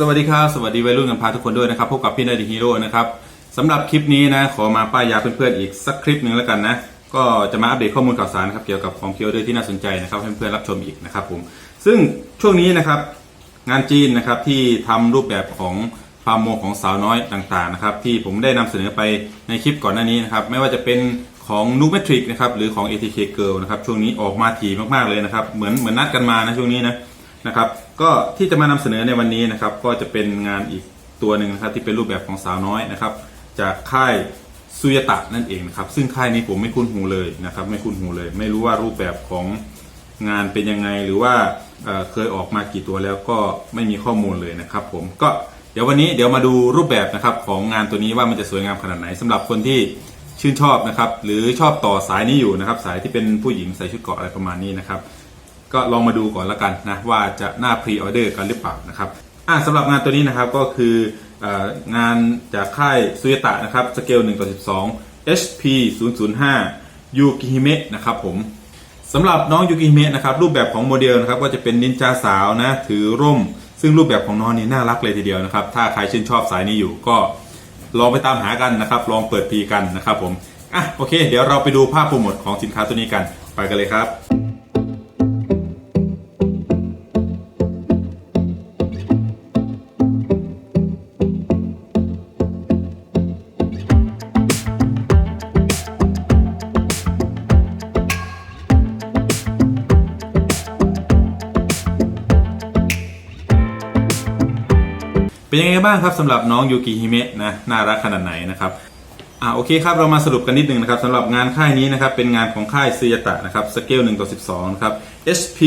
สวัสดีครับ สวัสดีวัยรุ่นกันพาทุกคนด้วยนะครับ พบกับพี่นายดีฮีโร่นะครับสำหรับคลิปนี้นะ ขอมาป้ายยาเพื่อนๆอีกสักคลิปหนึ่งแล้วกันนะ ก็จะมาอัปเดตข้อมูลข่าวสารนะครับเกี่ยวกับของเคียวด้วยที่น่าสนใจนะครับให้เพื่อนๆรับชมอีกนะครับผมซึ่งช่วงนี้นะครับงานจีนนะครับที่ทำรูปแบบของความโมของสาวน้อยต่างๆนะครับที่ผมได้นำเสนอไปในคลิปก่อนหน้านี้นะครับไม่ว่าจะเป็นของนูเมทริกนะครับหรือของ ATK Girl นะครับช่วงนี้ออกมาถี่มากๆเลยนะครับเหมือนเหมือนนัดกันมานะช่วงนี้นะ นะครับ ก็ที่จะมานำเสนอในวันนี้นะครับ ก็จะเป็นงานอีกตัวหนึ่งนะครับที่เป็นรูปแบบของสาวน้อยนะครับ จากค่ายซุยตะนั่นเองนะครับ ซึ่งค่ายนี้ผมไม่คุ้นหูเลยนะครับ ไม่คุ้นหูเลย ไม่รู้ว่ารูปแบบของงานเป็นยังไงหรือว่าเเคยออกมากี่ตัวแล้วก็ไม่มีข้อมูลเลยนะครับ ผมก็เดี๋ยววันนี้เดี๋ยวมาดูรูปแบบนะครับของงานตัวนี้ว่ามันจะสวยงามขนาดไหนสำหรับคนที่ชื่นชอบนะครับ หรือชอบต่อสายนี้อยู่นะครับ สายที่เป็นผู้หญิงใส่ชุดเกาะอะไรประมาณนี้นะครับ ก็ลองมาดูก่อนแล้วกันนะว่าจะน่าพรีออเดอร์กันหรือเปล่านะครับอะสำหรับงานตัวนี้นะครับก็คือเอองานจากค่ายซุยตะนะครับสเกล1ต่อ12 HP 005ยูกิฮิเมะนะครับผมสำหรับน้องยูกิฮิเมะนะครับรูปแบบของโมเดลนะครับก็จะเป็นนินจาสาวนะถือร่ม ซึ่งรูปแบบของน้องนี่น่ารักเลยทีเดียวนะครับถ้าใครชื่นชอบสายนี้อยู่ก็ลองไปตามหากันนะครับ ลองเปิดพีกันนะครับผมอะโอเค เดี๋ยวเราไปดูภาพโปรโมทของสินค้าตัวนี้กันไปกันเลยครับ เป็นยังไงบ้างครับสำหรับน้องยูกิฮิเมะนะน่ารักขนาดไหนนะครับอ่าโอเคครับเรามาสรุปกันนิดหนึ่งนะครับสำหรับงานค่ายนี้นะครับเป็นงานของค่ายซียตะนะครับสเกล1ต่อ12นะครับ HP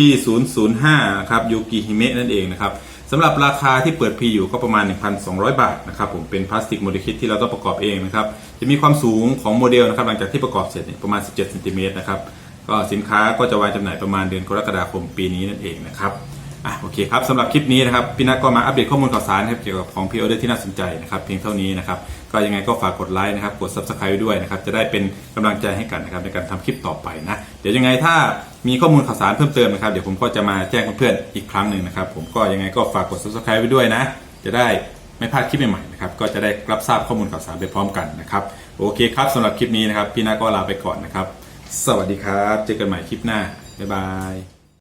005นะครับยูกิฮิเมะนั่นเองนะครับสำหรับราคาที่เปิดพีอยู่ก็ประมาณ 1,200 บาทนะครับผมเป็นพลาสติกโมเดลคิดที่เราต้องประกอบเองนะครับจะมีความสูงของโมเดลนะครับหลังจากที่ประกอบเสร็จประมาณ 17เซนติเมตรนะครับก็สินค้าก็จะวางจำหน่ายประมาณเดือนกรกฎาคมปีนี้นั่นเองนะครับ อะโอเคครับสำหรับคลิปนี้นะครับพี่นัทก็มาอัปเดตข้อมูลข่าวสารนะครับเกี่ยวกับของพีโอเดอร์ที่น่าสนใจนะครับเพียงเท่านี้นะครับก็ยังไงก็ฝากกดไลค์นะครับกด subscribe ไว้ด้วยนะครับจะได้เป็นกำลังใจให้กันนะครับในการทำคลิปต่อไปนะเดี๋ยวยังไงถ้ามีข้อมูลข่าวสารเพิ่มเติมนะครับเดี๋ยวผมก็จะมาแจ้งเพื่อนๆอีกครั้งหนึ่งนะครับผมก็ยังไงก็ฝากกด subscribe ไว้ด้วยนะจะได้ไม่พลาดคลิปใหม่ๆนะครับก็จะได้รับทราบข้อมูลข่าวสารไปพร้อมกันนะครับโอเคครับสำหรับคลิปนี้นะครับพี่นัทก็ลาไปก่อนนะครับสวัสดีครับ เจอกันใหม่คลิปหน้าบ๊ายบาย